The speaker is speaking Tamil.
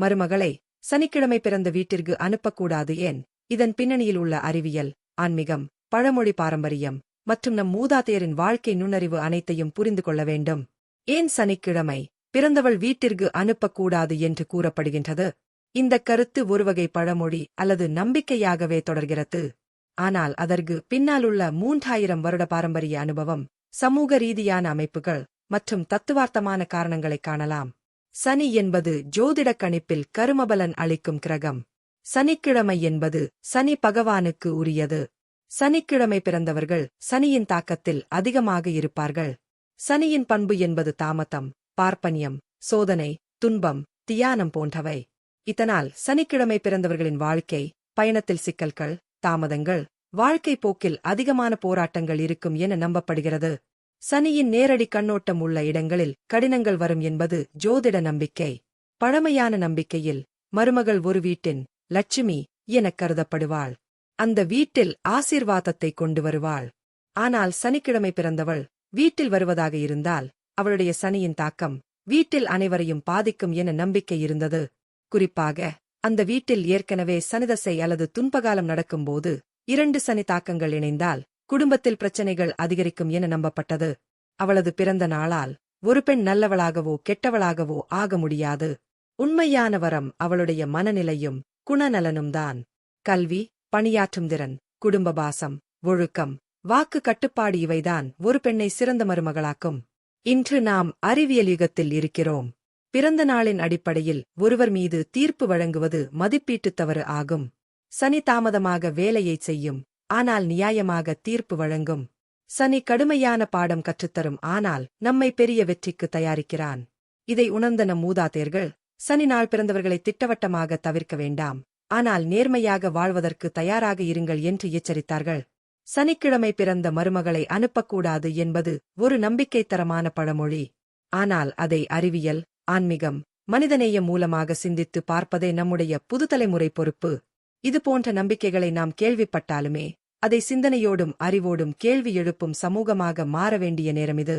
மருமகளை சனிக்கிழமை பிறந்த வீட்டிற்கு அனுப்பக்கூடாது ஏன்? இதன் பின்னணியில் உள்ள அறிவியல் ஆன்மீகம் பழமொழி பாரம்பரியம் மற்றும் நம் மூதாதையரின் வாழ்க்கை நுண்ணறிவு அனைத்தையும் புரிந்து கொள்ள வேண்டும். ஏன் சனிக்கிழமை பிறந்தவள் வீட்டிற்கு அனுப்பக்கூடாது என்று கூறப்படுகின்றது? இந்த கருத்து ஒருவகை பழமொழி அல்லது நம்பிக்கையாகவே தொடர்கிறது. ஆனால் அதற்கு பின்னாலுள்ள மூன்றாயிரம் வருட பாரம்பரிய அனுபவம் சமூக ரீதியான அமைப்புகள் மற்றும் தத்துவார்த்தமான காரணங்களைக் காணலாம். சனி என்பது ஜோதிடக் கணிப்பில் கருமபலன் அளிக்கும் கிரகம். சனிக்கிழமை என்பது சனி பகவானுக்கு உரியது. சனிக்கிழமை பிறந்தவர்கள் சனியின் தாக்கத்தில் அதிகமாக இருப்பார்கள். சனியின் பண்பு என்பது தாமதம் பார்ப்பனியம் சோதனை துன்பம் தியானம் போன்றவை. இதனால் சனிக்கிழமை பிறந்தவர்களின் வாழ்க்கை பயணத்தில் சிக்கல்கள் தாமதங்கள் வாழ்க்கை போக்கில் அதிகமான போராட்டங்கள் இருக்கும் என நம்பப்படுகிறது. சனியின் நேரடி கண்ணோட்டம் உள்ள இடங்களில் கடினங்கள் வரும் என்பது ஜோதிட நம்பிக்கை. பழமையான நம்பிக்கையில் மருமகள் ஒரு வீட்டின் லட்சுமி எனக் கருதப்படுவாள். அந்த வீட்டில் ஆசீர்வாதத்தை கொண்டு வருவாள். ஆனால் சனிக்கிழமை பிறந்தவள் வீட்டில் வருவதாக இருந்தால் அவளுடைய சனியின் தாக்கம் வீட்டில் அனைவரையும் பாதிக்கும் என நம்பிக்கை இருந்தது. குறிப்பாக அந்த வீட்டில் ஏற்கனவே சனிதசை அல்லது துன்பகாலம் நடக்கும்போது இரண்டு சனி தாக்கங்கள் இணைந்தால் குடும்பத்தில் பிரச்சனைகள் அதிகரிக்கும் என நம்பப்பட்டது. அவளது பிறந்த நாளால் ஒரு பெண் நல்லவளாகவோ கெட்டவளாகவோ ஆக முடியாது. உண்மையான வரம் அவளுடைய மனநிலையும் குணநலனும்தான் கல்வி பணியாற்றும் திறன் குடும்பபாசம் ஒழுக்கம் வாக்கு கட்டுப்பாடு இவைதான் ஒரு பெண்ணை சிறந்த மருமகளாக்கும். இன்று நாம் அறிவியல் யுகத்தில் இருக்கிறோம். பிறந்த நாளின் அடிப்படையில் ஒருவர் மீது தீர்ப்பு வழங்குவது மதிப்பீட்டுத் தவறு ஆகும். சனி தாமதமாக வேலையைச் செய்யும். ஆனால் நியாயமாக தீர்ப்பு வழங்கும். சனி கடுமையான பாடம் கற்றுத்தரும் ஆனால் நம்மை பெரிய வெற்றிக்கு தயாரிக்கிறான். இதை உணர்ந்த நம் மூதாதையர்கள் சனி நாள் பிறந்தவர்களை திட்டவட்டமாக தவிர்க்க வேண்டாம். ஆனால் நேர்மையாக வாழ்வதற்கு தயாராக இருங்கள் என்று எச்சரித்தார்கள். சனிக்கிழமை பிறந்த மருமகளை அனுப்பக்கூடாது என்பது ஒரு நம்பிக்கைத்தரமான பழமொழி. ஆனால் அதை அறிவியல் ஆன்மீகம் மனிதநேயம் மூலமாக சிந்தித்து பார்ப்பதே நம்முடைய புதுதலைமுறை பொறுப்பு. இது போன்ற நம்பிக்கைகளை நாம் கேள்விப்பட்டாலுமே அதை சிந்தனையோடும் அறிவோடும் கேள்வி எழுப்பும் சமூகமாக மாற வேண்டிய நேரம் இது